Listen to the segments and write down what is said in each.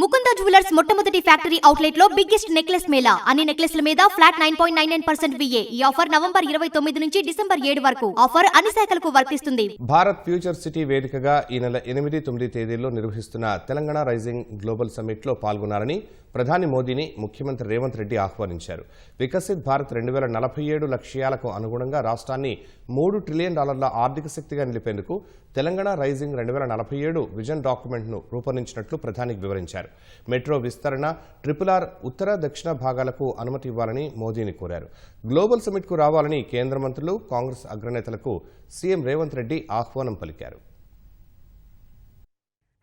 Mukunda jewellers మొట్టమొదటి factory అవుట్లెట్లో biggest necklace mela. అన్ని నెక్లెస్ల మీద flat nine point nine nine percent VA ఈ ఆఫర్ నవంబర్ ఇరవై తొమ్మిది నుంచి డిసెంబర్ ఏడు వరకు. ఆఫర్ అన్ని శాఖలకు వర్తిస్తుంది. భారత్ ఫ్యూచర్ సిటీ వేదికగా ఈ నెల ఎనిమిది తొమ్మిది తేదీల్లో నిర్వహిస్తున్న తెలంగాణ రైజింగ్ గ్లోబల్ సమ్మిట్లో పాల్గొన్నారని ప్రధాని మోదీని ముఖ్యమంత్రి రేవంత్ రెడ్డి ఆహ్వానించారు. వికసిత్ భారత్ రెండు వేల నలభై ఏడు లక్ష్యాలకు అనుగుణంగా రాష్ట్రాన్ని మూడు ట్రిలియన్ డాలర్ల ఆర్థిక శక్తిగా నిలిపేందుకు తెలంగాణ రైజింగ్ రెండు వేల నలభై ఏడు విజన్ డాక్యుమెంట్ను రూపొందించినట్లు ప్రధానికి వివరించారు. మెట్రో విస్తరణ ట్రిపుల్ ఆర్ ఉత్తర దక్షిణ భాగాలకు అనుమతి ఇవ్వాలని మోదీని కోరారు. గ్లోబల్ సమ్మిట్కు రావాలని కేంద్ర మంత్రులు కాంగ్రెస్ అగ్రనేతలకు సీఎం రేవంత్ రెడ్డి ఆహ్వానం పలికారు.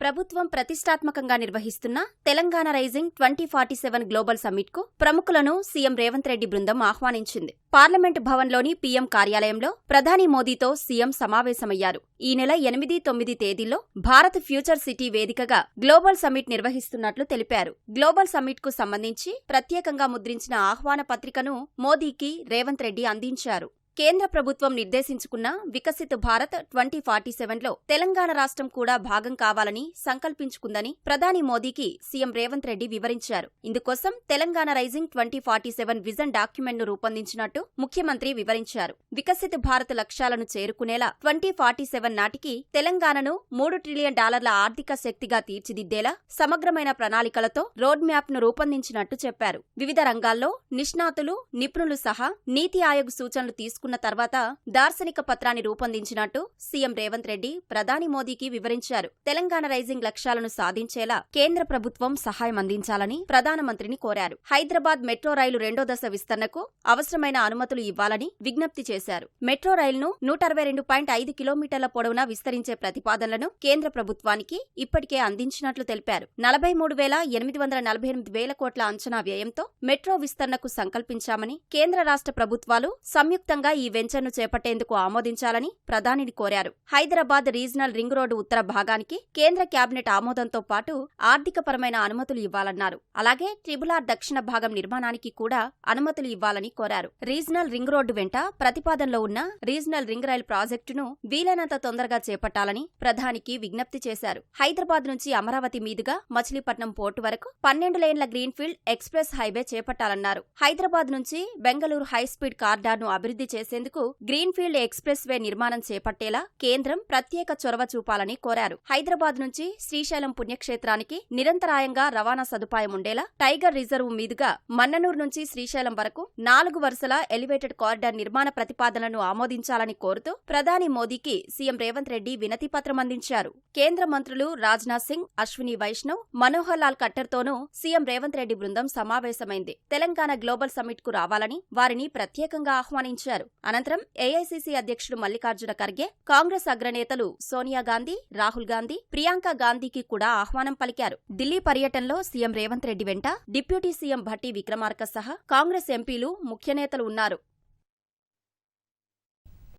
ప్రభుత్వం ప్రతిష్టాత్మకంగా నిర్వహిస్తున్న Telangana rising twenty forty seven global సమ్మిట్కు ప్రముఖులను సీఎం రేవంత్ రెడ్డి బృందం ఆహ్వానించింది. పార్లమెంటు భవన్లోని పీఎం కార్యాలయంలో ప్రధాని మోదీతో సీఎం సమావేశమయ్యారు. ఈ నెల ఎనిమిది తొమ్మిది తేదీల్లో భారత్ ఫ్యూచర్ సిటీ వేదికగా గ్లోబల్ సమ్మిట్ నిర్వహిస్తున్నట్లు తెలిపారు. గ్లోబల్ సమ్మిట్కు సంబంధించి ప్రత్యేకంగా ముద్రించిన ఆహ్వాన పత్రికను మోదీకి రేవంత్ రెడ్డి అందించారు. కేంద్ర ప్రభుత్వం నిర్దేశించుకున్న వికసిత్ భారత్ ట్వంటీ ఫార్టీ సెవెన్లో తెలంగాణ రాష్ట్రం కూడా భాగం కావాలని సంకల్పించుకుందని ప్రధాని మోదీకి సీఎం రేవంత్ రెడ్డి వివరించారు. ఇందుకోసం Telangana rising twenty forty seven vision డాక్యుమెంట్ను రూపొందించినట్టు ముఖ్యమంత్రి వివరించారు. వికసిత్ భారత్ లక్ష్యాలను చేరుకునేలా ట్వంటీ ఫార్టీ సెవెన్ నాటికి తెలంగాణను మూడు ట్రిలియన్ డాలర్ల ఆర్థిక శక్తిగా తీర్చిదిద్దేలా సమగ్రమైన ప్రణాళికలతో రోడ్ మ్యాప్ను రూపొందించినట్టు చెప్పారు. వివిధ రంగాల్లో నిష్ణాతులు నిపుణులు సహా నీతి ఆయోగ్ సూచనలు తీసుకు తీసుకున్న తర్వాత దార్శనిక పత్రాన్ని రూపొందించినట్టు సీఎం రేవంత్ రెడ్డి ప్రధాని మోదీకి వివరించారు. తెలంగాణ రైజింగ్ లక్ష్యాలను సాధించేలా కేంద్ర ప్రభుత్వం సహాయం అందించాలని ప్రధానమంత్రిని కోరారు. హైదరాబాద్ మెట్రో రైలు రెండో దశ విస్తరణకు అవసరమైన అనుమతులు ఇవ్వాలని విజ్ఞప్తి చేశారు. మెట్రో రైలును నూట అరవై రెండు పాయింట్ ఐదు కిలోమీటర్ల పొడవునా విస్తరించే ప్రతిపాదనలను కేంద్ర ప్రభుత్వానికి ఇప్పటికే అందించినట్లు తెలిపారు. నలభై మూడు వేల ఎనిమిది వందల నలభై ఎనిమిది వేల కోట్ల అంచనా వ్యయంతో మెట్రో విస్తరణకు సంకల్పించామని కేంద్ర రాష్ట్ర ప్రభుత్వాలు సంయుక్తంగా ఈ వెంచర్ను చేపట్టేందుకు ఆమోదించాలని ప్రధానిని కోరారు. హైదరాబాద్ రీజనల్ రింగ్ రోడ్డు ఉత్తర భాగానికి కేంద్ర కేబినెట్ ఆమోదంతో పాటు ఆర్థికపరమైన అనుమతులు ఇవ్వాలన్నారు. అలాగే ట్రిబుల్ ఆర్ దక్షిణ భాగం నిర్మాణానికి కూడా అనుమతులు ఇవ్వాలని కోరారు. రీజనల్ రింగ్ రోడ్డు వెంట ప్రతిపాదనలో ఉన్న రీజనల్ రింగ్ రైల్ ప్రాజెక్టును వీలైనంత తొందరగా చేపట్టాలని ప్రధానికి విజ్ఞప్తి చేశారు. హైదరాబాద్ నుంచి అమరావతి మీదుగా మచిలీపట్నం పోర్టు వరకు పన్నెండు లేన్ల గ్రీన్ఫీల్డ్ ఎక్స్ప్రెస్ హైవే చేపట్టాలన్నారు. హైదరాబాద్ నుంచి బెంగళూరు హైస్పీడ్ కార్డార్ను అభివృద్ధి చేసేందుకు గ్రీన్ఫీల్డ్ ఎక్స్ప్రెస్ వే నిర్మాణం చేపట్టేలా కేంద్రం ప్రత్యేక చొరవ చూపాలని కోరారు. హైదరాబాద్ నుంచి శ్రీశైలం పుణ్యక్షేత్రానికి నిరంతరాయంగా రవాణా సదుపాయం ఉండేలా టైగర్ రిజర్వ్ మీదుగా మన్ననూరు నుంచి శ్రీశైలం వరకు నాలుగు వరుసల ఎలివేటెడ్ కారిడార్ నిర్మాణ ప్రతిపాదనను ఆమోదించాలని కోరుతూ ప్రధాని మోదీకి సీఎం రేవంత్ రెడ్డి వినతి పత్రం అందించారు. కేంద్ర మంత్రులు రాజ్నాథ్ సింగ్ అశ్విని వైష్ణవ్ మనోహర్ లాల్ ఖట్టర్తోనూ సీఎం రేవంత్ రెడ్డి బృందం సమావేశమైంది. తెలంగాణ గ్లోబల్ సమ్మిట్కు రావాలని వారిని ప్రత్యేకంగా ఆహ్వానించారు. అనంతరం ఏఐసీసీ అధ్యక్షుడు మల్లికార్జున ఖర్గే కాంగ్రెస్ అగ్రనేతలు సోనియా గాంధీ రాహుల్ గాంధీ ప్రియాంక గాంధీకి కూడా ఆహ్వానం పలికారు. ఢిల్లీ పర్యటనలో సీఎం రేవంత్ రెడ్డి వెంట డిప్యూటీ సీఎం భట్టి విక్రమార్క సహా కాంగ్రెస్ ఎంపీలు ముఖ్య నేతలు ఉన్నారు.